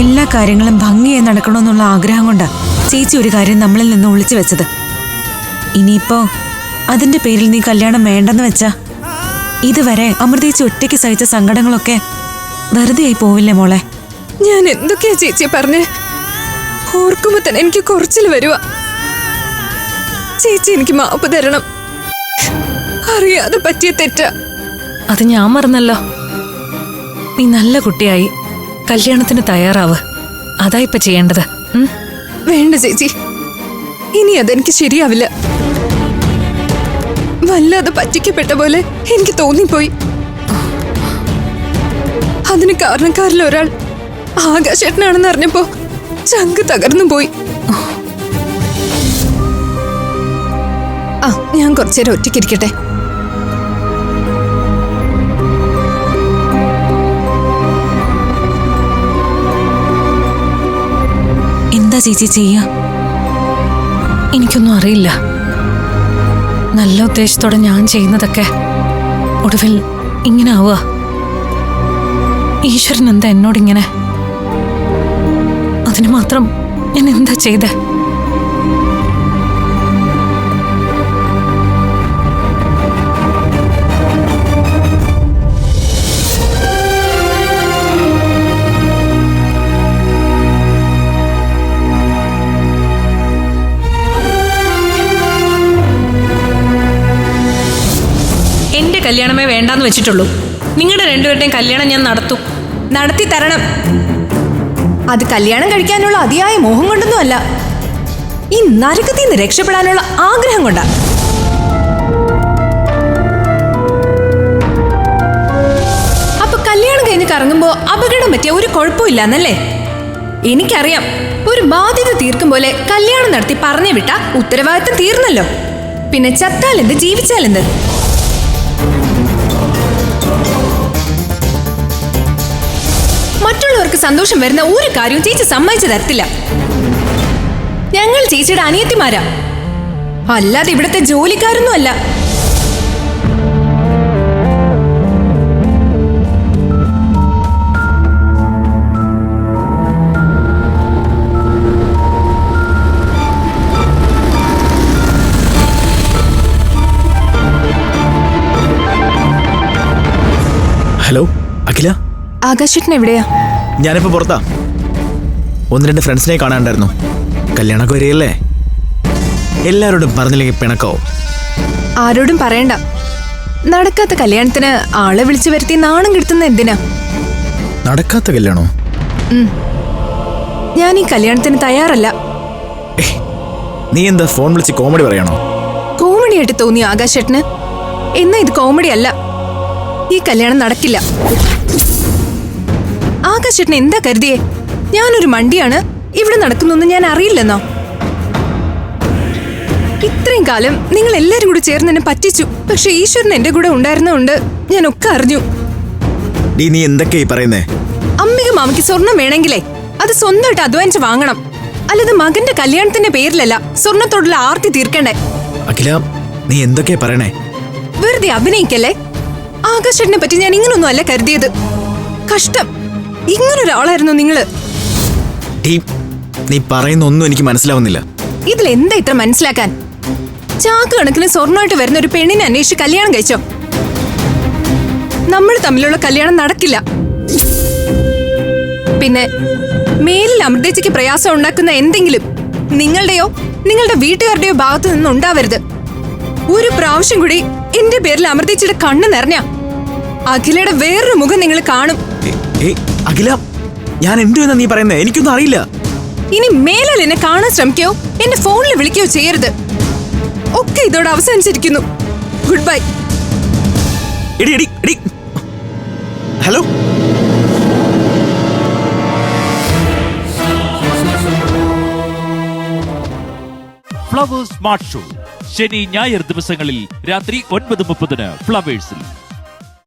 എല്ലാ കാര്യങ്ങളും ഭംഗിയായി നടക്കണമെന്നുള്ള ആഗ്രഹം കൊണ്ടാ ചേച്ചി ഒരു കാര്യം നമ്മളിൽ നിന്ന് ഒളിച്ചു വെച്ചത്. ഇനിയിപ്പോ അതിന്റെ പേരിൽ നീ കല്യാണം വേണ്ടെന്ന് വെച്ചാ ഇതുവരെ അമൃതേച്ചി ഒറ്റയ്ക്ക് സഹിച്ച സങ്കടങ്ങളൊക്കെ വെറുതെ ആയി പോവില്ലേ മോളെ? ഞാൻ എന്തൊക്കെയാ ചേച്ചി പറഞ്ഞു? ഓർക്കുമ്പോ തന്നെ എനിക്ക് കുറച്ചിൽ വരുക ചേച്ചി എനിക്ക് മാപ്പ് തരണം. അറിയാതെ പറ്റിയ തെറ്റാ. അത് ഞാൻ മറന്നല്ലോ. നീ നല്ല കുട്ടിയായി. കല്യാണത്തിന് തയ്യാറാവ്. അതാ ഇപ്പൊ ചെയ്യേണ്ടത്. വേണ്ട ചേച്ചി. ഇനി അതെനിക്ക് ശരിയാവില്ല. വല്ലാതെ പറ്റിക്കപ്പെട്ട പോലെ എനിക്ക് തോന്നിപ്പോയി. അതിന് കാരണക്കാരിൽ ഒരാൾ ആകാശേട്ടനാണെന്ന് അറിഞ്ഞപ്പോ ചങ്ക് തകർന്നു പോയി. ആ ഞാൻ കുറച്ചേരം ഒറ്റയ്ക്കിരിക്കട്ടെ. എന്താ ചേച്ചി ചെയ്യാ? എനിക്കൊന്നും അറിയില്ല. നല്ല ഉദ്ദേശത്തോടെ ഞാൻ ചെയ്യുന്നതൊക്കെ ഒടുവിൽ ഇങ്ങനെ ആവുക. ഈശ്വരൻ എന്താ എന്നോടിങ്ങനെ അതിന് മാത്രം ഞാൻ എന്താ ചെയ്തേ? കല്യാണമേ വേണ്ടാന്ന് വെച്ചിട്ടുള്ളൂ. നിങ്ങളുടെ രണ്ടുപേരുടെയും കല്യാണം ഞാൻ നടത്തും. നടത്തി തരണം. അത് കല്യാണം കഴിക്കാനുള്ള അതിയായ മോഹം കൊണ്ടൊന്നും അല്ല. ഈ നരകത്തിൽ നിന്ന് രക്ഷപ്പെടാനുള്ള ആഗ്രഹം കൊണ്ടാ. അപ്പൊ കല്യാണം കഴിഞ്ഞ് കറങ്ങുമ്പോ അപകടം പറ്റിയ ഒരു കുഴപ്പമില്ലെന്നല്ലേ എനിക്കറിയാം ഒരു ബാധ്യത തീർക്കും പോലെ കല്യാണം നടത്തി പറഞ്ഞു വിട്ട ഉത്തരവാദിത്തം തീർന്നല്ലോ. പിന്നെ ചത്താലെന്ത് ജീവിച്ചാലെന്ത് മറ്റുള്ളവർക്ക് സന്തോഷം വരുന്ന ഒരു കാര്യവും ചേച്ചി സമ്മതിച്ചു തരത്തില്ല. ഞങ്ങൾ ചേച്ചിയുടെ അനിയത്തിമാരാ. അല്ലാതെ ഇവിടുത്തെ ജോലിക്കാരൊന്നും അല്ല. ഹലോ അഖില? ആകാശേട്ടൻ എവിടെയാ? ഞാനിപ്പോ പുറത്താ. ഒന്ന് രണ്ട് ഫ്രണ്ട്സിനെ കാണാണ്ടായിരുന്നു കല്യാണമൊക്കെ വരികയല്ലേ? എല്ലാവരോടും പറഞ്ഞില്ലെങ്കിൽ പിണക്കാവും. ആരോടും പറയണ്ട. നടക്കാത്ത കല്യാണത്തിന് ആളെ വിളിച്ചു വരുത്തി നാണം കിടത്തുന്ന എന്തിനാ? നടക്കാത്ത കല്യാണോ? ഞാൻ ഈ കല്യാണത്തിന് തയ്യാറല്ല. നീ എന്താ ഫോൺ വിളിച്ച് കോമഡി പറയണോ? കോമഡി ആയിട്ട് തോന്നി ആകാശേട്ടന്. എന്നാ ഇത് കോമഡി അല്ല. ഈ കല്യാണം നടക്കില്ല. ആകാശേട്ടൻ എന്താ കരുതിയേ? ഞാനൊരു മണ്ടിയാണ്. ഇവിടെ നടക്കുന്നൊന്നും ഞാൻ അറിയില്ലെന്നോ? ഇത്രയും കാലം നിങ്ങൾ എല്ലാരും കൂടി ചേർന്ന് എന്നെ പറ്റിച്ചു. പക്ഷെ ഈശ്വരൻ എന്റെ കൂടെ ഉണ്ടായിരുന്നതുകൊണ്ട് ഞാൻ ഒക്കെ അറിഞ്ഞു. ഡീ നീ എന്തൊക്കെയായി പറയുന്നേ? അമ്മിക മാമയ്ക്ക് സ്വർണം വേണമെങ്കിലേ അത് സ്വന്തമായിട്ട് അധ്വാനിച്ച് വാങ്ങണം. അല്ലാതെ മകന്റെ കല്യാണത്തിന്റെ പേരിലല്ല സ്വർണത്തോടുള്ള ആർത്തി തീർക്കണ്ടേ? അഖില നീ എന്തൊക്കെ പറയണേ? വെറുതെ അഭിനയിക്കല്ലേ? ആകാശേട്ടനെ പറ്റി ഞാൻ ഇങ്ങനൊന്നും അല്ല കരുതിയത്. കഷ്ടം. ഇങ്ങനൊരാളായിരുന്നു നിങ്ങൾ. നീ പറയുന്ന ഒന്നും എനിക്ക് മനസ്സിലാവുന്നില്ല. ഇതിൽ എന്താ ഇത്ര മനസ്സിലാക്കാൻ? ചാക്ക് കണക്കിന് സ്വർണമായിട്ട് വരുന്ന ഒരു പെണ്ണിനെ അന്വേഷിച്ച് കല്യാണം കഴിച്ചോ? നമ്മൾ തമ്മിലുള്ള കല്യാണം നടക്കില്ല. പിന്നെ മേലിൽ അമൃതേച്ചയ്ക്ക് പ്രയാസം ഉണ്ടാക്കുന്ന എന്തെങ്കിലും നിങ്ങളുടെയോ നിങ്ങളുടെ വീട്ടുകാരുടെയോ ഭാഗത്തു നിന്ന് ഉണ്ടാവരുത്. ഒരു പ്രാവശ്യം കൂടി എന്റെ പേരിൽ അമൃതേച്ചയുടെ കണ്ണ് നിറഞ്ഞ അഖിലയുടെ വേറൊരു മുഖം നിങ്ങൾ കാണും. അഖില ഞാൻ എന്തു എന്തുവെന്നാ നീ പറയുന്നത് എനിക്കൊന്നും അറിയില്ല. ഇനി മേലാൽ എന്നെ കാണാൻ ശ്രമിക്കോ? എന്റെ ഫോണിൽ വിളിക്കോ ചെയ്യരുത്. ഒക്കെ ഇതോടെ അവസാനിച്ചിരിക്കുന്നു. ഗുഡ് ബൈ എടി എടി എടി. ഹലോ? ഫ്ലവേഴ്സ് സ്മാർട്ട് ഷോ ശനി ഞായർ ദിവസങ്ങളിൽ രാത്രി ഒൻപത് മുപ്പതിന് ഫ്ലവേഴ്സിൽ